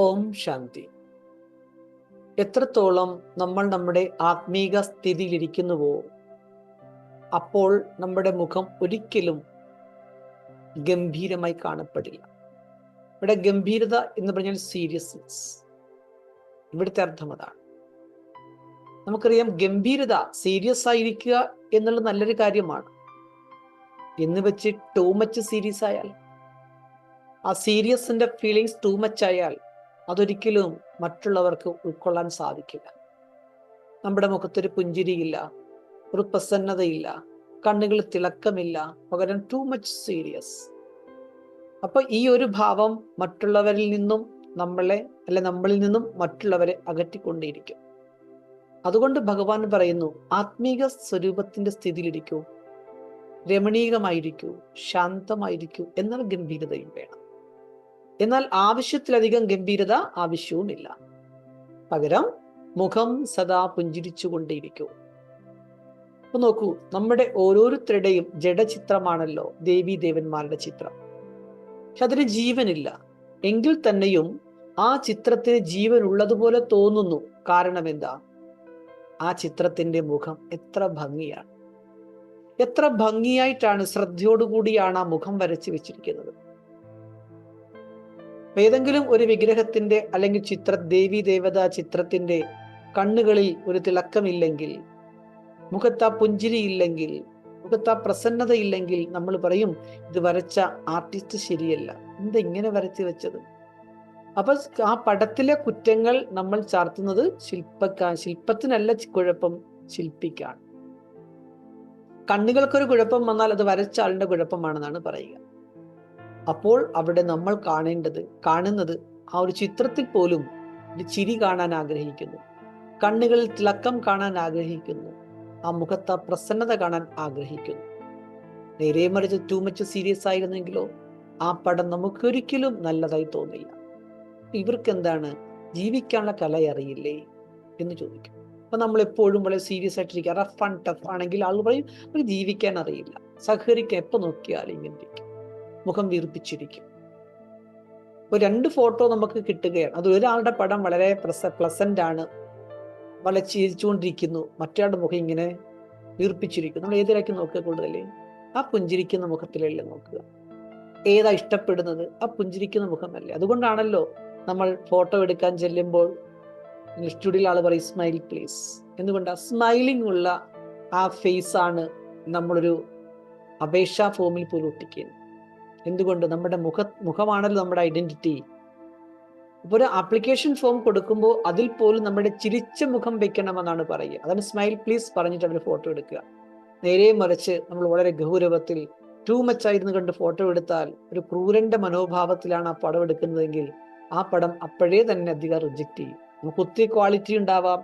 ഓം ശാന്തി. എത്രത്തോളം നമ്മൾ നമ്മുടെ ആത്മീക സ്ഥിതിയിലിരിക്കുന്നുവോ അപ്പോൾ നമ്മുടെ മുഖം ഒരിക്കലും ഗംഭീരമായി കാണപ്പെടില്ല. ഇവിടെ ഗംഭീരത എന്ന് പറഞ്ഞാൽ സീരിയസ്നെസ് ഇവിടുത്തെ അർത്ഥം അതാണ്. നമുക്കറിയാം ഗംഭീരത സീരിയസ് ആയിരിക്കുക എന്നുള്ള നല്ലൊരു കാര്യമാണ്. എന്ന് വെച്ച് ടൂ മച്ച് സീരിയസ് ആയാൽ ആ സീരിയസിന്റെ ഫീലിങ്സ് ടൂ മച്ച് ആയാൽ അതൊരിക്കലും മറ്റുള്ളവർക്ക് ഉൾക്കൊള്ളാൻ സാധിക്കില്ല. നമ്മുടെ മുഖത്തൊരു പുഞ്ചിരിയില്ല ഒരു പ്രസന്നതയില്ല കണ്ണുകൾ തിളക്കമില്ല പകരം ടു മച്ച് സീരിയസ് അപ്പൊ ഈ ഒരു ഭാവം മറ്റുള്ളവരിൽ നിന്നും നമ്മളെ അല്ലെ നമ്മളിൽ നിന്നും മറ്റുള്ളവരെ അകറ്റിക്കൊണ്ടേയിരിക്കും. അതുകൊണ്ട് ഭഗവാൻ പറയുന്നു ആത്മീക സ്വരൂപത്തിന്റെ സ്ഥിതിയിലിരിക്കൂ രമണീയമായിരിക്കൂ ശാന്തമായിരിക്കൂ എന്നുള്ള ഗംഭീരതയും വേണം. എന്നാൽ ആവശ്യത്തിലധികം ഗംഭീരത ആവശ്യവുമില്ല. പകരം മുഖം സദാ പുഞ്ചിരിച്ചുകൊണ്ടേയിരിക്കൂ. അപ്പൊ നോക്കൂ നമ്മുടെ ഓരോരുത്തരുടെയും ജഡചിത്രമാണല്ലോ ദേവി ദേവന്മാരുടെ ചിത്രം. പക്ഷെ അതിന് ജീവനില്ല. എങ്കിൽ തന്നെയും ആ ചിത്രത്തിന് ജീവൻ ഉള്ളതുപോലെ തോന്നുന്നു. കാരണം എന്താ? ആ ചിത്രത്തിന്റെ മുഖം എത്ര ഭംഗിയാണ്. എത്ര ഭംഗിയായിട്ടാണ് ശ്രദ്ധയോടുകൂടിയാണ് ആ മുഖം വരച്ചു വെച്ചിരിക്കുന്നത്. ഏതെങ്കിലും ഒരു വിഗ്രഹത്തിന്റെ അല്ലെങ്കിൽ ചിത്ര ദേവി ദേവതാ ചിത്രത്തിന്റെ കണ്ണുകളിൽ ഒരു തിളക്കമില്ലെങ്കിൽ മുഖത്ത് ആ പുഞ്ചിരി ഇല്ലെങ്കിൽ മുഖത്ത് ആ പ്രസന്നത ഇല്ലെങ്കിൽ നമ്മൾ പറയും ഇത് വരച്ച ആർട്ടിസ്റ്റ് ശരിയല്ല. എന്താ ഇങ്ങനെ വരച്ചു വെച്ചത്? അപ്പൊ ആ പടത്തിലെ കുറ്റങ്ങൾ നമ്മൾ ചാർത്തുന്നത് ശില്പക്കാ ശില്പത്തിനല്ല കുഴപ്പം ശില്പിക്കാണ്. കണ്ണുകൾക്കൊരു കുഴപ്പം വന്നാൽ അത് വരച്ച ആളിന്റെ കുഴപ്പമാണെന്നാണ് പറയുക. അപ്പോൾ അവിടെ നമ്മൾ കാണേണ്ടത് കാണുന്നത് ആ ഒരു ചിത്രത്തിൽ പോലും ഒരു ചിരി കാണാൻ ആഗ്രഹിക്കുന്നു. കണ്ണുകളിൽ തിളക്കം കാണാൻ ആഗ്രഹിക്കുന്നു. ആ മുഖത്ത് പ്രസന്നത കാണാൻ ആഗ്രഹിക്കുന്നു. നേരെ മറിച്ച് ടൂ മച്ച് സീരിയസ് ആയിരുന്നെങ്കിലോ ആ പടം നമുക്കൊരിക്കലും നല്ലതായി തോന്നില്ല. ഇവർക്ക് എന്താണ് ജീവിക്കാനുള്ള കല അറിയില്ലേ എന്ന് ചോദിക്കും. അപ്പൊ നമ്മൾ എപ്പോഴും വളരെ സീരിയസ് ആയിട്ടിരിക്കുക. റഫ് ആൻഡ് ടഫ് ആണെങ്കിൽ ആൾ പറയും ജീവിക്കാൻ അറിയില്ല. സഹകരിക്കാൻ എപ്പോ നോക്കിയാലും ഇങ്ങനെ ഇരിക്കും. മുഖം വീർപ്പിച്ചിരിക്കും. ഇപ്പൊ രണ്ട് ഫോട്ടോ നമുക്ക് കിട്ടുകയാണ്. അത് ഒരാളുടെ പടം വളരെ പ്രസ പ്ലസന്റ് ആണ്. വളരെ ചിരിച്ചുകൊണ്ടിരിക്കുന്നു മറ്റൊരാളുടെ മുഖം ഇങ്ങനെ വീർപ്പിച്ചിരിക്കുന്നു. നമ്മൾ ഏതിലേക്ക് നോക്കുക കൂടുതൽ? ആ പുഞ്ചിരിക്കുന്ന മുഖത്തിലല്ലേ നോക്കുക. ഏതാ ഇഷ്ടപ്പെടുന്നത്? ആ പുഞ്ചിരിക്കുന്ന മുഖമല്ലേ. അതുകൊണ്ടാണല്ലോ നമ്മൾ ഫോട്ടോ എടുക്കാൻ ചെല്ലുമ്പോൾ സ്റ്റുഡിയോയിൽ ആൾ പറയും സ്മൈൽ പ്ലീസ് എന്തുകൊണ്ടാ? സ്മൈലിംഗ് ഉള്ള ആ ഫേസ് ആണ് നമ്മളൊരു അപേക്ഷാ ഫോമിൽ പോലും ഒട്ടിക്കുന്നത്. എന്തുകൊണ്ട് നമ്മുടെ മുഖ മുഖമാണല്ലോ നമ്മുടെ ഐഡന്റിറ്റി ഇപ്പൊ ഒരു ആപ്ലിക്കേഷൻ ഫോം കൊടുക്കുമ്പോൾ അതിൽ പോലും നമ്മുടെ ചിരിച്ച മുഖം വെക്കണമെന്നാണ് പറയുക. അതാണ് സ്മൈൽ പ്ലീസ് പറഞ്ഞിട്ട് അവർ ഫോട്ടോ എടുക്കുക. നേരെ മറിച്ച് നമ്മൾ വളരെ ഗൗരവത്തിൽ ടൂ മച്ച് ആയിരുന്നു കണ്ട് ഫോട്ടോ എടുത്താൽ ഒരു ക്രൂരന്റെ മനോഭാവത്തിലാണ് ആ പടം എടുക്കുന്നതെങ്കിൽ ആ പടം അപ്പോഴേ തന്നെ അധികം റിജക്റ്റ് ചെയ്യും. നമുക്ക് ഒത്തിരി ക്വാളിറ്റി ഉണ്ടാവാം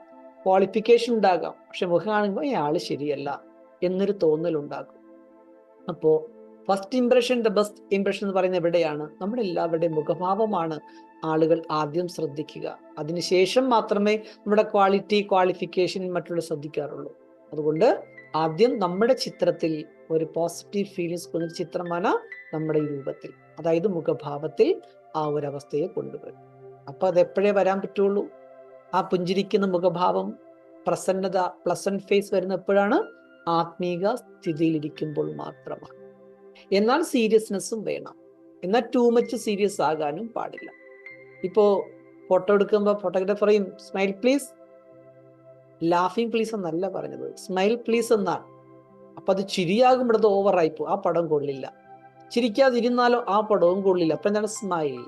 ക്വാളിഫിക്കേഷൻ ഉണ്ടാകാം. പക്ഷെ മുഖം കാണുമ്പോൾ ആൾ ശരിയല്ല എന്നൊരു തോന്നൽ ഉണ്ടാകും അപ്പോ first impression the best impression എന്ന് പറയുന്നത് എവിടെയാണ്? നമ്മുടെ എല്ലാവരുടെയും മുഖഭാവമാണ് ആളുകൾ ആദ്യം ശ്രദ്ധിക്കുക. അതിനുശേഷം മാത്രമേ നമ്മുടെ ക്വാളിറ്റി ക്വാളിഫിക്കേഷൻ മറ്റുള്ള ശ്രദ്ധിക്കാറുള്ളൂ. അതുകൊണ്ട് ആദ്യം നമ്മുടെ ചിത്രത്തിൽ ഒരു പോസിറ്റീവ് ഫീലിങ്സ് കൊണ്ടൊരു ചിത്രമാണ് നമ്മുടെ ഈ രൂപത്തിൽ. അതായത് മുഖഭാവത്തിൽ ആ ഒരു അവസ്ഥയെ കൊണ്ടുവരും അപ്പൊ അത് എപ്പോഴേ വരാൻ പറ്റുള്ളൂ? ആ പുഞ്ചിരിക്കുന്ന മുഖഭാവം പ്രസന്നത പ്ലസന്റ് ഫേസ് വരുന്ന എപ്പോഴാണ്? ആത്മീക സ്ഥിതിയിലിരിക്കുമ്പോൾ മാത്രമാണ്. എന്നാൽ സീരിയസ്നെസ്സും വേണം. എന്നാൽ ടൂ മച്ച് സീരിയസ് ആകാനും പാടില്ല. ഇപ്പോൾ ഫോട്ടോ എടുക്കുമ്പോൾ ഫോട്ടോഗ്രാഫർ പറയും സ്മൈൽ പ്ലീസ് ലാഫിംഗ് പ്ലീസ് എന്നല്ല പറഞ്ഞത്. സ്മൈൽ പ്ലീസ് എന്നാണ് അപ്പം അത് ചിരിയാകുമ്പോൾ അത് ഓവറായിപ്പോ ആ പടം കൊള്ളില്ല. ചിരിക്കാതിരുന്നാലോ ആ പടവും കൊള്ളില്ല. അപ്പം എന്താണ് സ്മൈൽ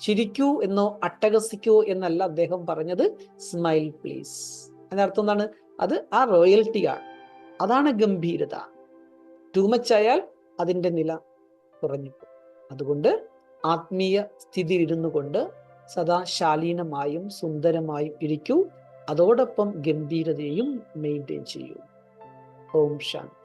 ചിരിക്കൂ എന്നോ അട്ടഹസിക്കൂ എന്നല്ല അദ്ദേഹം പറഞ്ഞത്. സ്മൈൽ പ്ലീസ് അതിനർത്ഥം എന്താണ്? അത് ആ റോയൽറ്റിയാണ് അതാണ് ഗംഭീരത. ടൂ മച്ച് ആയാൽ അതിന്റെ നില കുറഞ്ഞു അതുകൊണ്ട് ആത്മീയ സ്ഥിതി ഇരുന്നു കൊണ്ട് സദാ ശാലീനമായും സുന്ദരമായും ഇരിക്കൂ. അതോടൊപ്പം ഗംഭീരതയും മെയിന്റെയിൻ ചെയ്യൂ. ഓം ശാന്തി.